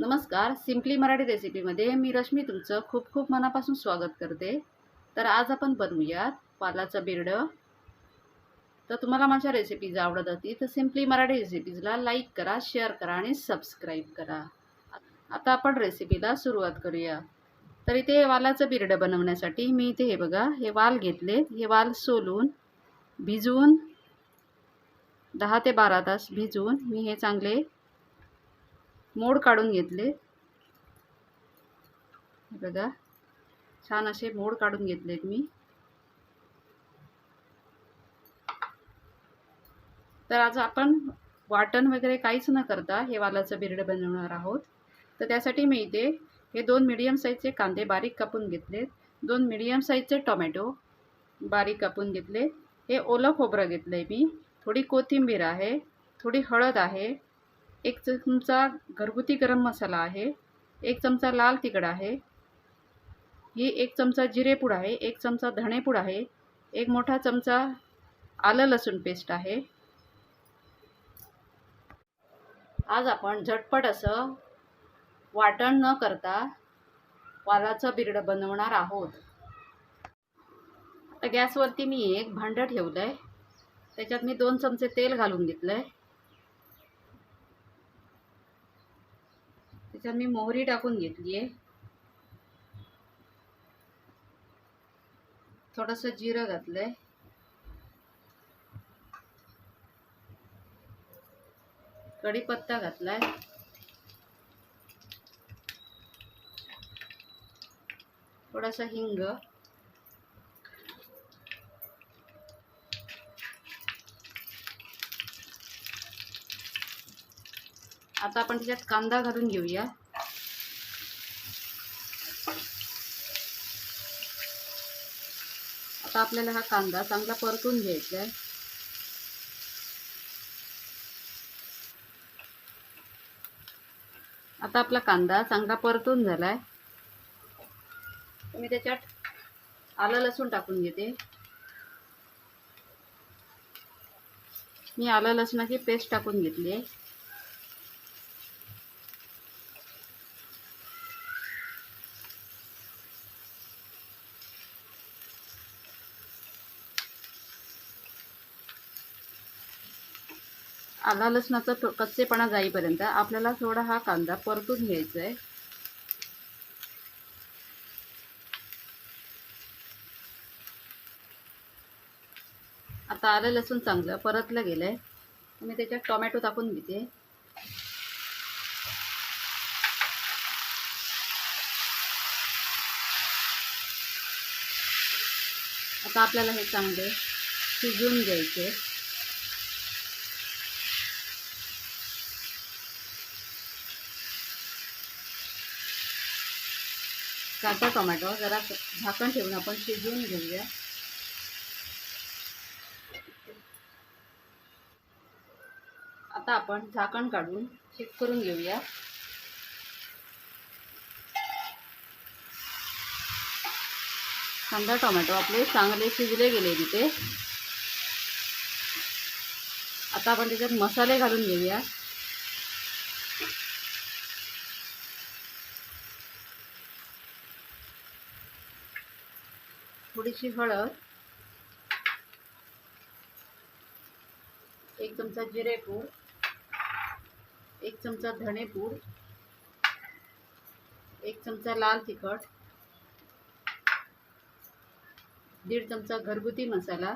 नमस्कार सिम्पली मराठी रेसिपीमध्ये मी रश्मी तुमचं खूप खूप मनापासून स्वागत करते. तर आज आपण बनवूयात पालाचं बिरडं. तर तुम्हाला माझ्या रेसिपीज आवडत होती तर सिम्पली मराठी रेसिपीजला लाईक करा शेअर करा आणि सबस्क्राईब करा. आता आपण रेसिपीला सुरुवात करूया. तर इथे वालाचं बिरडं बनवण्यासाठी मी इथे हे बघा हे वाल घेतले हे वाल सोलून भिजवून दहा ते बारा तास भिजवून मी हे चांगले मोड काढून घेतले. बघा. छान असे मोड काढून घेतलेत मी. तर आज आपण वाटण वगैरे काहीच न करता हे वालाचं बिरडं बनवणार आहोत. तर त्यासाठी मी इथे हे दोन मिडियम साईजचे कांदे बारीक कापून घेतले दोन मिडियम साईजचे टोमॅटो बारीक कापून घेतले. हे ओलं खोबरं घेतलं आहे मी. थोडी कोथिंबीर आहे. थोडी हळद आहे. एक चमचा घरगुती गरम मसाला आहे एक चमचा लाल तिखट आहे ही एक चमचा जिरेपूड आहे एक चमचा धणेपूड आहे एक मोठा चमचा आलं लसूण पेस्ट आहे. आज आपण झटपट असं वाटण न करता वालाचं बिरडं बनवणार आहोत. तर गॅसवरती मी एक भांडं ठेवलं आहे त्याच्यात मी दोन चमचे तेल घालून घेतलं आहे त्याच्यात मी मोहरी टाकून घेतली आहे थोडंसं जिरं घातलं आहे कढीपत्ता घातला आहे थोडासा हिंग. आता आपण त्याच्यात कांदा घालून घेऊया. आता आपल्याला हा कांदा चांगला परतून घ्यायचा आहे आता आपला कांदा चांगला परतून झाला आहे मी त्याच्यात आलं लसूण टाकून घेते. मी आलं लसणाची पेस्ट टाकून घेतली आहे आला लसणाचा कच्चेपणा जाईपर्यंत आपल्याला थोडा हा कांदा परतून घ्यायचा आहे आता आलं लसूण चांगलं परतलं गेलं आहे मी त्याच्यात टोमॅटो टाकून घेते. आता आपल्याला हे चांगले शिजवून घ्यायचे. कांदा टोमॅटो जरा झाकण ठेवून आपण शिजवून घेऊया. आता आपण झाकण काढून चेक करून घेऊया. कांदा टोमॅटो आपले चांगले शिजले गेले तिथे. आता आपण त्याच्यात मसाले घालून घेऊया. थोडीशी हळद एक चमचा जिरेपूड एक चमचा धणेपूड एक चमचा लाल तिखट दीड चमचा घरगुती मसाला.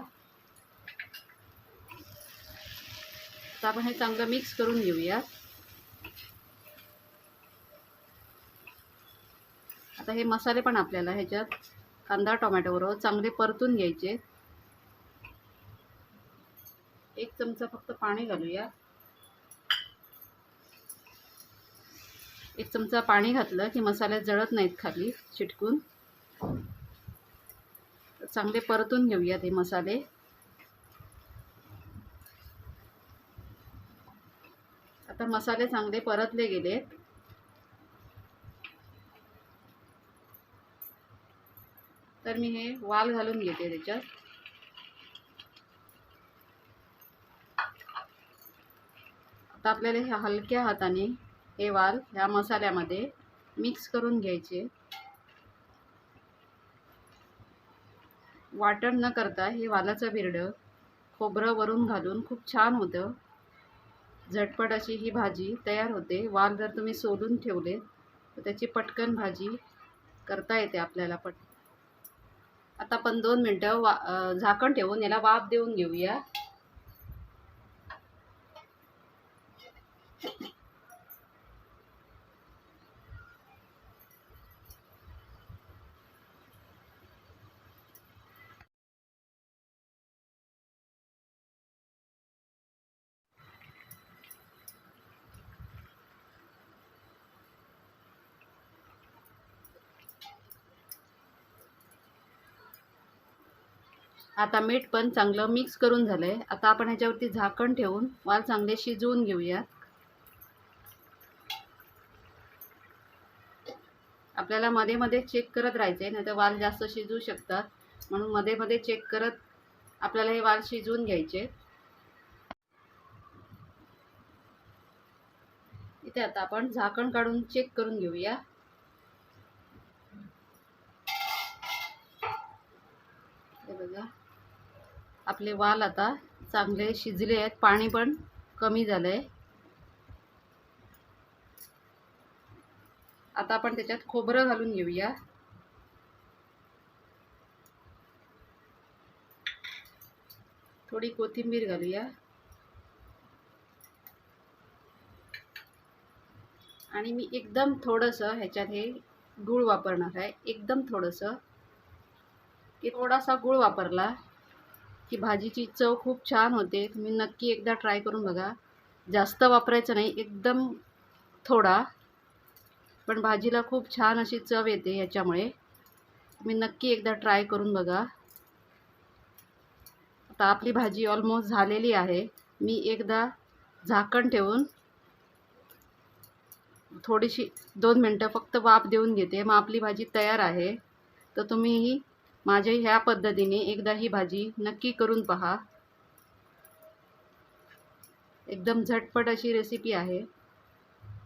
तर आपण हे चांगलं मिक्स करून घेऊया. आता हे मसाले पण आपल्याला ह्याच्यात कांदा टोमॅटोबरोबर चांगले परतून घ्यायचे. एक चमचा फक्त पाणी घालूया. एक चमचा पाणी घातलं की मसाले जळत नाहीत खाली चिटकून. चांगले परतून घेऊया ते मसाले. आता मसाले चांगले परतले गेलेत. तर मी हे वाल घालून घेते त्याच्यात. आता आपल्याला ह्या हलक्या हाताने हे वाल ह्या मसाल्यामध्ये मिक्स करून घ्यायचे. वाटण न करता हे वालाचं बिरडं खोबरं वरून घालून खूप छान होतं. झटपट अशी ही भाजी तयार होते. वाल जर तुम्ही सोलून ठेवले तर त्याची पटकन भाजी करता येते आपल्याला पट आता आपण दोन मिनटं वा झाकण ठेवून याला वाफ देऊन घेऊया. आता मीठ पण चांगलं मिक्स करून झालं आहे आता आपण ह्याच्यावरती झाकण ठेवून वाल चांगले शिजवून घेऊयात. आपल्याला मध्ये मध्ये चेक करत राहायचं आहे नाही तर वाल जास्त शिजू शकतात. म्हणून मध्ये मध्ये चेक करत आपल्याला हे वाल शिजवून घ्यायचे. इथे आता आपण झाकण काढून चेक करून घेऊया. बघा. आपले वाल आता चांगले शिजले आहेत. पाणी पण कमी झालं आहे आता आपण त्याच्यात खोबरं घालून घेऊया. थोडी कोथिंबीर घालूया. आणि मी एकदम थोडंसं ह्याच्यात हे गूळ वापरणार आहे. एकदम थोडंसं. की थोडासा गूळ वापरला की भाजीची चव खूप छान होते. तुम्ही नक्की एकदा ट्राय करून बघा. जास्त वापरायचं नाही एकदम थोडा. पण भाजीला खूप छान अशी चव येते याच्यामुळे. तुम्ही नक्की एकदा ट्राय करून बघा. आता आपली भाजी ऑलमोस्ट झालेली आहे. मी एकदा झाकण ठेवून थोडीशी दोन मिनटं फक्त वाफ देऊन घेते. मग आपली भाजी तयार आहे. तर तुम्हीही माझ्या ह्या पद्धतीने एकदा ही भाजी नक्की करून पहा. एकदम झटपट अशी रेसिपी आहे.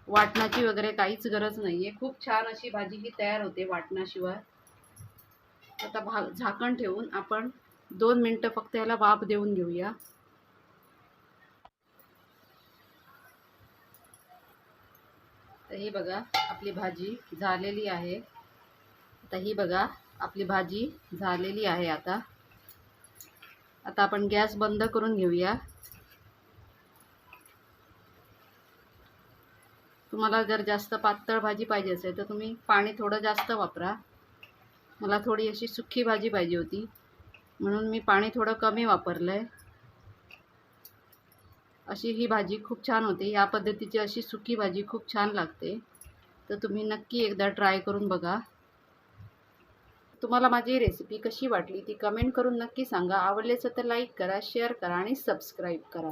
वाटणाची वगैरे काहीच गरज नाही आहे खूप छान अशी भाजी ही तयार होते वाटणाशिवाय. आता भा झाकण ठेवून आपण दोन मिनटं फक्त याला वाफ देऊन घेऊया. तर ही बघा आपली भाजी झालेली आहे. आता ही बघा आपली भाजी झालेली आहे आता. आता आपण गॅस बंद करून घेऊया. तुम्हाला जर जास्त पातळ भाजी पाहिजे असेल तर तुम्ही पाणी थोडं जास्त वापरा. मला थोडी अशी सुक्की भाजी पाहिजे होती. म्हणून मी पाणी थोडं कमी वापरलं आहे अशी ही भाजी खूप छान होते. या पद्धतीची अशी सुकी भाजी खूप छान लागते. तर तुम्ही नक्की एकदा ट्राय करून बघा. तुम्हाला माझी रेसिपी कशी वाटली ती कमेंट करून नक्की सांगा. आवडलेचं तर लाईक करा शेअर करा आणि सबस्क्राईब करा.